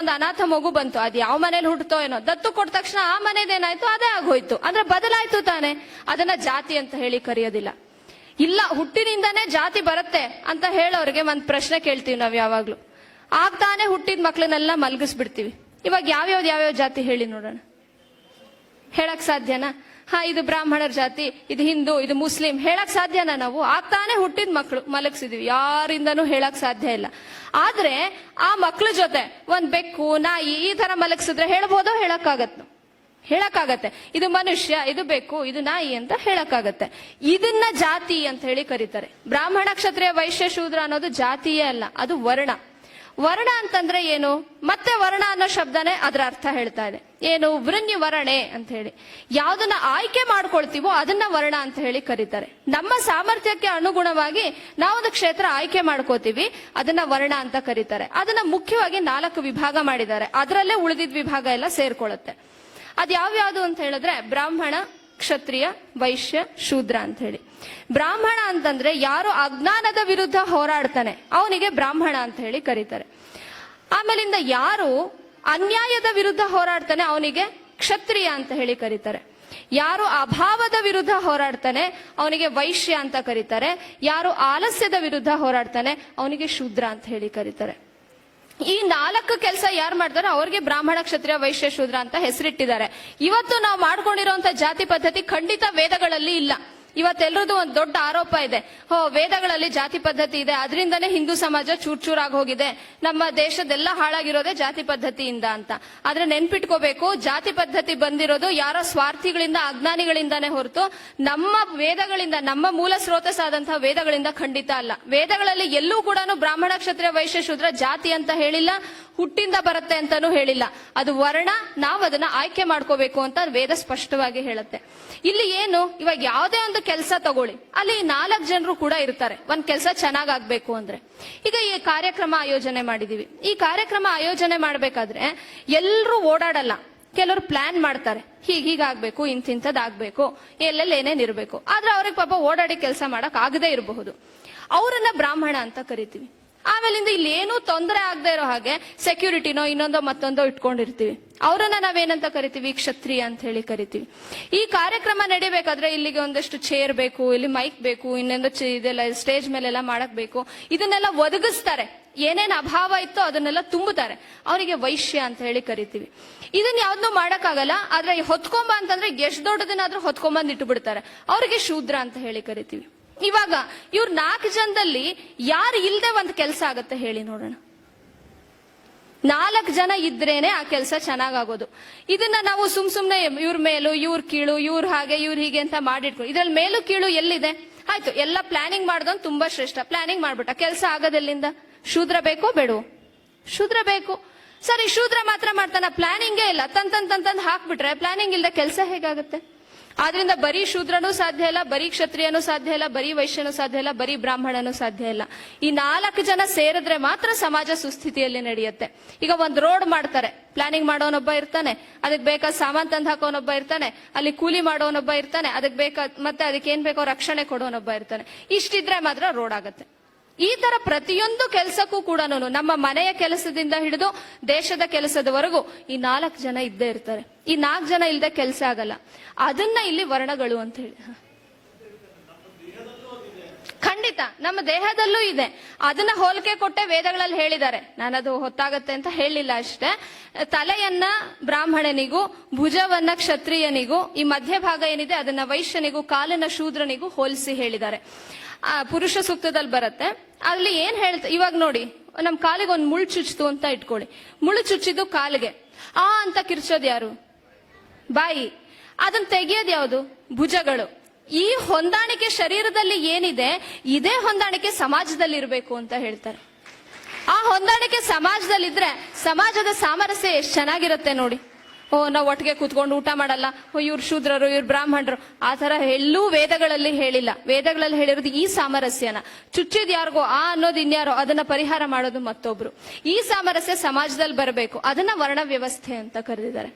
ಒಂದು ಅನಾಥ ಮಗು ಬಂತು. ಅದು ಯಾವ ಮನೇಲಿ ಹುಟ್ಟತೋ ಏನೋ. ದತ್ತು ಕೊಟ್ಟ ತಕ್ಷಣ ಆ ಮನೇದೇನಾಯ್ತು ಅದೇ ಆಗೋಯ್ತು. ಅಂದ್ರೆ ಬದಲಾಯ್ತು ತಾನೆ. ಅದನ್ನ ಜಾತಿ ಅಂತ ಹೇಳಿ ಕರೆಯೋದಿಲ್ಲ. ಇಲ್ಲ, ಹುಟ್ಟಿನಿಂದಾನೇ ಜಾತಿ ಬರುತ್ತೆ ಅಂತ ಹೇಳೋರಿಗೆ ಒಂದ್ ಪ್ರಶ್ನೆ ಕೇಳ್ತೀವಿ ನಾವ್ ಯಾವಾಗ್ಲೂ. ಆಗ್ತಾನೆ ಹುಟ್ಟಿದ ಮಕ್ಳನ್ನೆಲ್ಲ ಮಲ್ಗಿಸ್ಬಿಡ್ತೀವಿ. ಇವಾಗ ಯಾವ್ಯಾವ್ದು ಯಾವ್ಯಾವ ಜಾತಿ ಹೇಳಿ ನೋಡೋಣ. ಹೇಳಕ್ ಸಾಧ್ಯನಾ? ಹಾ, ಇದು ಬ್ರಾಹ್ಮಣರ ಜಾತಿ, ಇದು ಹಿಂದೂ, ಇದು ಮುಸ್ಲಿಂ, ಹೇಳಕ್ ಸಾಧ್ಯನಾ ನಾವು? ಆಗ್ತಾನೆ ಹುಟ್ಟಿದ ಮಕ್ಕಳು ಮಲಗಿಸಿದೀವಿ. ಯಾರಿಂದನೂ ಹೇಳಕ್ ಸಾಧ್ಯ ಇಲ್ಲ. ಆದ್ರೆ ಆ ಮಕ್ಳ ಜೊತೆ ಒಂದ್ ಬೆಕ್ಕು, ನಾಯಿ, ಈ ತರ ಮಲಗಿಸಿದ್ರೆ ಹೇಳ್ಬೋದೋ ಹೇಳಕ್ಕಾಗತ್ ಹೇಳಕ್ಕಾಗತ್ತೆ. ಇದು ಮನುಷ್ಯ, ಇದು ಬೆಕ್ಕು, ಇದು ನಾಯಿ ಅಂತ ಹೇಳಕ್ಕಾಗತ್ತೆ. ಇದನ್ನ ಜಾತಿ ಅಂತ ಹೇಳಿ ಕರೀತಾರೆ. ಬ್ರಾಹ್ಮಣ ಕ್ಷತ್ರಿಯ ವೈಶ್ಯ ಶೂದ್ರ ಅನ್ನೋದು ಜಾತಿಯೇ ಅಲ್ಲ, ಅದು ವರ್ಣ. ವರ್ಣ ಅಂತಂದ್ರೆ ಏನು? ಮತ್ತೆ ವರ್ಣ ಅನ್ನೋ ಶಬ್ದನೇ ಅದರ ಅರ್ಥ ಹೇಳ್ತಾ ಇದೆ. ಏನು? ವೃನ್ಯ ವರ್ಣೆ ಅಂತ ಹೇಳಿ. ಯಾವ್ದನ್ನ ಆಯ್ಕೆ ಮಾಡ್ಕೊಳ್ತೀವೋ ಅದನ್ನ ವರ್ಣ ಅಂತ ಹೇಳಿ ಕರೀತಾರೆ. ನಮ್ಮ ಸಾಮರ್ಥ್ಯಕ್ಕೆ ಅನುಗುಣವಾಗಿ ನಾವೊಂದು ಕ್ಷೇತ್ರ ಆಯ್ಕೆ ಮಾಡ್ಕೋತೀವಿ, ಅದನ್ನ ವರ್ಣ ಅಂತ ಕರೀತಾರೆ. ಅದನ್ನ ಮುಖ್ಯವಾಗಿ ನಾಲ್ಕು ವಿಭಾಗ ಮಾಡಿದ್ದಾರೆ. ಅದರಲ್ಲೇ ಉಳಿದಿದ್ದ ವಿಭಾಗ ಎಲ್ಲ ಸೇರ್ಕೊಳ್ಳುತ್ತೆ ಅದ್ಯಾವ್ಯಾವುದು ಅಂತ ಹೇಳಿದ್ರೆ ಬ್ರಾಹ್ಮಣ ಕ್ಷತ್ರಿಯ, ವೈಶ್ಯ, ಶೂದ್ರ ಅಂತ ಹೇಳಿ ಬ್ರಾಹ್ಮಣ ಅಂತಂದ್ರೆ ಯಾರು ಅಜ್ಞಾನದ ವಿರುದ್ಧ ಹೋರಾಡ್ತಾನೆ, ಅವನಿಗೆ ಬ್ರಾಹ್ಮಣ ಅಂತ ಹೇಳಿ ಕರೀತಾರೆ. ಆಮೇಲಿಂದ ಯಾರು ಅನ್ಯಾಯದ ವಿರುದ್ಧ ಹೋರಾಡ್ತಾನೆ, ಅವನಿಗೆ ಕ್ಷತ್ರಿಯ ಅಂತ ಹೇಳಿ ಕರೀತಾರೆ. ಯಾರು ಅಭಾವದ ವಿರುದ್ಧ ಹೋರಾಡ್ತಾನೆ, ಅವನಿಗೆ ವೈಶ್ಯ ಅಂತ ಕರೀತಾರೆ. ಯಾರು ಆಲಸ್ಯದ ವಿರುದ್ಧ ಹೋರಾಡ್ತಾನೆ, ಅವನಿಗೆ ಶೂದ್ರ ಅಂತ ಹೇಳಿ ಕರೀತಾರೆ. ಈ ನಾಲ್ಕು ಕೆಲಸ ಯಾರು ಮಾಡ್ತಾರೋ ಅವ್ರಿಗೆ ಬ್ರಾಹ್ಮಣ ಕ್ಷತ್ರಿಯ ವೈಶ್ಯ ಶೂದ್ರ ಅಂತ ಹೆಸರಿಟ್ಟಿದ್ದಾರೆ. ಇವತ್ತು ನಾವು ಮಾಡ್ಕೊಂಡಿರುವಂತ ಜಾತಿ ಪದ್ಧತಿ ಖಂಡಿತ ವೇದಗಳಲ್ಲಿ ಇಲ್ಲ. ಇವತ್ತೆಲ್ಲರದು ಒಂದು ದೊಡ್ಡ ಆರೋಪ ಇದೆ. ಹೋ, ವೇದಗಳಲ್ಲಿ ಜಾತಿ ಪದ್ಧತಿ ಇದೆ. ಅದರಿಂದನೇ ಹಿಂದೂ ಸಮಾಜ ಚೂರ್ ಚೂರಾಗಿ ಹೋಗಿದೆ. ನಮ್ಮ ದೇಶದೆಲ್ಲ ಹಾಳಾಗಿರೋದೇ ಜಾತಿ ಪದ್ಧತಿಯಿಂದ ಅಂತ. ಆದ್ರೆ ನೆನ್ಪಿಟ್ಕೋಬೇಕು, ಜಾತಿ ಪದ್ಧತಿ ಬಂದಿರೋದು ಯಾರೋ ಸ್ವಾರ್ಥಿಗಳಿಂದ, ಅಜ್ಞಾನಿಗಳಿಂದಾನೇ ಹೊರತು ನಮ್ಮ ವೇದಗಳಿಂದ, ನಮ್ಮ ಮೂಲ ಸ್ರೋತಸ್ಸಾದಂತಹ ವೇದಗಳಿಂದ ಖಂಡಿತ ಅಲ್ಲ. ವೇದಗಳಲ್ಲಿ ಎಲ್ಲೂ ಕೂಡ ಬ್ರಾಹ್ಮಣ ಕ್ಷತ್ರಿಯ ವೈಶ್ಯ ಶೂದ್ರ ಜಾತಿ ಅಂತ ಹೇಳಿಲ್ಲ, ಹುಟ್ಟಿಂದ ಬರುತ್ತೆ ಅಂತಾನೂ ಹೇಳಿಲ್ಲ. ಅದು ವರ್ಣ ನಾವು ಅದನ್ನ ಆಯ್ಕೆ ಮಾಡ್ಕೋಬೇಕು ಅಂತ ವೇದ ಸ್ಪಷ್ಟವಾಗಿ ಹೇಳುತ್ತೆ. ಇಲ್ಲಿ ಏನು? ಇವಾಗ ಯಾವುದೇ ಒಂದು ಕೆಲಸ ತಗೊಳ್ಳಿ. ಅಲ್ಲಿ ನಾಲ್ಕು ಜನರು ಕೂಡ ಇರ್ತಾರೆ. ಒಂದ್ ಕೆಲಸ ಚೆನ್ನಾಗ್ ಆಗ್ಬೇಕು ಅಂದ್ರೆ. ಈಗ ಈ ಕಾರ್ಯಕ್ರಮ ಆಯೋಜನೆ ಮಾಡಿದೀವಿ. ಈ ಕಾರ್ಯಕ್ರಮ ಆಯೋಜನೆ ಮಾಡ್ಬೇಕಾದ್ರೆ ಎಲ್ಲರೂ ಓಡಾಡಲ್ಲ. ಕೆಲವರು ಪ್ಲಾನ್ ಮಾಡ್ತಾರೆ. ಹೀಗೆ ಹೀಗಾಗ್ಬೇಕು ಇಂತಿಂತದ್ ಆಗ್ಬೇಕು, ಎಲ್ಲೆಲ್ಲಿ ಏನೇನ್ ಇರಬೇಕು. ಆದ್ರೆ ಅವ್ರಿಗೆ ಪಾಪ ಓಡಾಡಿ ಕೆಲಸ ಮಾಡಕ್ ಆಗದೆ ಇರಬಹುದು. ಅವರನ್ನ ಬ್ರಾಹ್ಮಣ ಅಂತ ಕರಿತೀವಿ. ಆಮೇಲಿಂದ ಇಲ್ಲಿ ಏನೂ ತೊಂದರೆ ಆಗದೆ ಇರೋ ಹಾಗೆ ಸೆಕ್ಯೂರಿಟಿನೋ ಇನ್ನೊಂದೋ ಮತ್ತೊಂದೋ ಇಟ್ಕೊಂಡಿರ್ತೀವಿ. ಅವರನ್ನ ನಾವೇನಂತ ಕರಿತೀವಿ? ಕ್ಷತ್ರಿಯ ಅಂತ ಹೇಳಿ ಕರಿತೀವಿ. ಈ ಕಾರ್ಯಕ್ರಮ ನಡಿಬೇಕಾದ್ರೆ ಇಲ್ಲಿಗೆ ಒಂದಷ್ಟು ಚೇರ್ ಬೇಕು, ಇಲ್ಲಿ ಮೈಕ್ ಬೇಕು, ಇನ್ನೊಂದು ಇದೆಲ್ಲ ಸ್ಟೇಜ್ ಮೇಲೆಲ್ಲ ಮಾಡಕ್ ಬೇಕು. ಇದನ್ನೆಲ್ಲ ಒದಗಿಸ್ತಾರೆ. ಏನೇನ್ ಅಭಾವ ಇತ್ತೋ ಅದನ್ನೆಲ್ಲ ತುಂಬುತ್ತಾರೆ. ಅವರಿಗೆ ವೈಶ್ಯ ಅಂತ ಹೇಳಿ ಕರಿತೀವಿ. ಇದನ್ನ ಯಾವ್ದನ್ನೂ ಮಾಡಕ್ಕಾಗಲ್ಲ. ಆದ್ರೆ ಹೊತ್ಕೊಂಬ ಅಂತಂದ್ರೆ ಎಷ್ಟು ದೊಡ್ಡದನ್ನಾದ್ರೂ ಹೊತ್ಕೊಂಬಂದ್ ಇಟ್ಟು ಬಿಡ್ತಾರೆ ಅವರಿಗೆ ಶೂದ್ರ ಅಂತ ಹೇಳಿ ಕರಿತೀವಿ. ಇವಾಗ ಇವ್ರ ನಾಲ್ಕು ಜನದಲ್ಲಿ ಯಾರು ಇಲ್ಲದೆ ಒಂದ್ ಕೆಲಸ ಆಗತ್ತೆ ಹೇಳಿ ನೋಡೋಣ. ನಾಲ್ಕು ಜನ ಇದ್ರೇನೆ ಆ ಕೆಲಸ ಚೆನ್ನಾಗಾಗೋದು. ಇದನ್ನ ನಾವು ಸುಮ್ ಸುಮ್ನೆ ಇವ್ರ ಮೇಲು, ಇವ್ರ ಕೀಳು, ಇವ್ರ ಹಾಗೆ, ಇವ್ರ ಹೀಗೆ ಅಂತ ಮಾಡಿಟ್ಕೊಂಡು ಇದ್ರಲ್ಲಿ ಮೇಲು, ಕೀಳು ಎಲ್ಲಿದೆ? ಆಯ್ತು, ಎಲ್ಲ ಪ್ಲಾನಿಂಗ್ ಮಾಡ್ದೊಂದು ತುಂಬಾ ಶ್ರೇಷ್ಠ. ಪ್ಲಾನಿಂಗ್ ಮಾಡ್ಬಿಟ್ಟ. ಕೆಲಸ ಆಗೋದೆಲ್ಲಿಂದ? ಶೂದ್ರ ಬೇಕೋ ಬೇಡವೋ? ಶೂದ್ರ ಬೇಕು. ಸರಿ, ಶೂದ್ರ ಮಾತ್ರ ಮಾಡ್ತಾನ. ಪ್ಲಾನಿಂಗೇ ಇಲ್ಲ. ತಂತಂದ್ ತಂತಂದ್ ಹಾಕ್ಬಿಟ್ರೆ ಪ್ಲಾನಿಂಗ್ ಇಲ್ಲದೆ ಕೆಲಸ ಹೇಗಾಗುತ್ತೆ? ಆದ್ರಿಂದ ಬರೀ ಶೂದ್ರನೂ ಸಾಧ್ಯ ಇಲ್ಲ, ಬರೀ ಕ್ಷತ್ರಿಯನೂ ಸಾಧ್ಯ ಇಲ್ಲ, ಬರೀ ವೈಶ್ಯನೂ ಸಾಧ್ಯ ಇಲ್ಲ, ಬರೀ ಬ್ರಾಹ್ಮಣನೂ ಸಾಧ್ಯ ಇಲ್ಲ. ಈ ನಾಲ್ಕು ಜನ ಸೇರಿದ್ರೆ ಮಾತ್ರ ಸಮಾಜ ಸುಸ್ಥಿತಿಯಲ್ಲಿ ನಡೆಯುತ್ತೆ. ಈಗ ಒಂದ್ ರೋಡ್ ಮಾಡ್ತಾರೆ. ಪ್ಲಾನಿಂಗ್ ಮಾಡೋನೊಬ್ಬ ಇರ್ತಾನೆ, ಅದಕ್ಕೆ ಬೇಕಾದ ಸಾಮಾನ್ ತಂದು ಹಾಕೋನೊಬ್ಬ ಇರ್ತಾನೆ, ಅಲ್ಲಿ ಕೂಲಿ ಮಾಡೋನೊಬ್ಬ ಇರ್ತಾನೆ, ಅದಕ್ಕೆ ಬೇಕಾದ ಮತ್ತೆ ಅದಕ್ಕೆ ಏನ್ ಬೇಕೋ ರಕ್ಷಣೆ ಕೊಡೋನೊಬ್ಬ ಇರ್ತಾನೆ. ಇಷ್ಟಿದ್ರೆ ಮಾತ್ರ ರೋಡ್ ಆಗತ್ತೆ. ಈ ತರ ಪ್ರತಿಯೊಂದು ಕೆಲಸಕ್ಕೂ ಕೂಡ ನಮ್ಮ ಮನೆಯ ಕೆಲಸದಿಂದ ಹಿಡಿದು ದೇಶದ ಕೆಲಸದವರೆಗೂ ಈ ನಾಲ್ಕು ಜನ ಇದ್ದೇ ಇರ್ತಾರೆ. ಈ ನಾಲ್ಕು ಜನ ಇಲ್ಲದೆ ಕೆಲಸ ಆಗಲ್ಲ. ಅದನ್ನ ಇಲ್ಲಿ ವರ್ಣಗಳು ಅಂತ ಹೇಳಿ. ಖಂಡಿತ, ನಮ್ಮ ದೇಹದಲ್ಲೂ ಇದೆ. ಅದನ್ನ ಹೋಲಿಕೆ ಕೊಟ್ಟೆ ವೇದಗಳಲ್ಲಿ ಹೇಳಿದ್ದಾರೆ. ನಾನದು ಹೊತ್ತಾಗತ್ತೆ ಅಂತ ಹೇಳಿಲ್ಲ ಅಷ್ಟೇ. ತಲೆಯನ್ನ ಬ್ರಾಹ್ಮಣನಿಗೂ, ಭುಜವನ್ನ ಕ್ಷತ್ರಿಯನಿಗೂ, ಈ ಮಧ್ಯಭಾಗ ಏನಿದೆ ಅದನ್ನ ವೈಶ್ಯನಿಗೂ ಕಾಲನ ಶೂದ್ರನಿಗೂ ಹೋಲಿಸಿ ಹೇಳಿದ್ದಾರೆ. ಆ ಪುರುಷ ಸೂಕ್ತದಲ್ಲಿ ಬರುತ್ತೆ. ಅಲ್ಲಿ ಏನ್ ಹೇಳ್ತ, ಇವಾಗ ನೋಡಿ, ನಮ್ ಕಾಲಿಗೆ ಒಂದು ಮುಳ್ಳು ಚುಚ್ಚಿತು ಅಂತ ಇಟ್ಕೊಳ್ಳಿ. ಮುಳ್ಳು ಚುಚ್ಚಿದ್ದು ಕಾಲಿಗೆ. ಆ ಅಂತ ಕಿರ್ಚೋದು ಯಾರು? ಬಾಯಿ. ಅದನ್ನ ತೆಗೆಯೋದು ಯಾವುದು? ಭುಜಗಳು. ಈ ಹೊಂದಾಣಿಕೆ ಶರೀರದಲ್ಲಿ ಏನಿದೆ, ಇದೇ ಹೊಂದಾಣಿಕೆ ಸಮಾಜದಲ್ಲಿ ಇರಬೇಕು ಅಂತ ಹೇಳ್ತಾರೆ. ಆ ಹೊಂದಾಣಿಕೆ ಸಮಾಜದಲ್ಲಿದ್ರೆ, ಸಮಾಜದ ಸಾಮರಸ್ಯ ಎಷ್ಟು ಚೆನ್ನಾಗಿರುತ್ತೆ ನೋಡಿ. ಓ, ನಾವು ಒಟ್ಟಿಗೆ ಕೂತ್ಕೊಂಡು ಊಟ ಮಾಡಲ್ಲ. ಓ, ಇವ್ರು ಶೂದ್ರರು, ಇವ್ರು ಬ್ರಾಹ್ಮಣರು. ಆ ತರ ಎಲ್ಲೂ ವೇದಗಳಲ್ಲಿ ಹೇಳಿಲ್ಲ. ವೇದಗಳಲ್ಲಿ ಹೇಳಿರೋದು ಈ ಸಾಮರಸ್ಯನ. ಚುಚ್ಚಿದ ಯಾರಿಗೋ, ಆ ಅನ್ನೋದು ಇನ್ಯಾರೋ, ಅದನ್ನ ಪರಿಹಾರ ಮಾಡೋದು ಮತ್ತೊಬ್ರು. ಈ ಸಾಮರಸ್ಯ ಸಮಾಜದಲ್ಲಿ ಬರಬೇಕು. ಅದನ್ನ ವರ್ಣ ವ್ಯವಸ್ಥೆ ಅಂತ ಕರೆದಿದ್ದಾರೆ.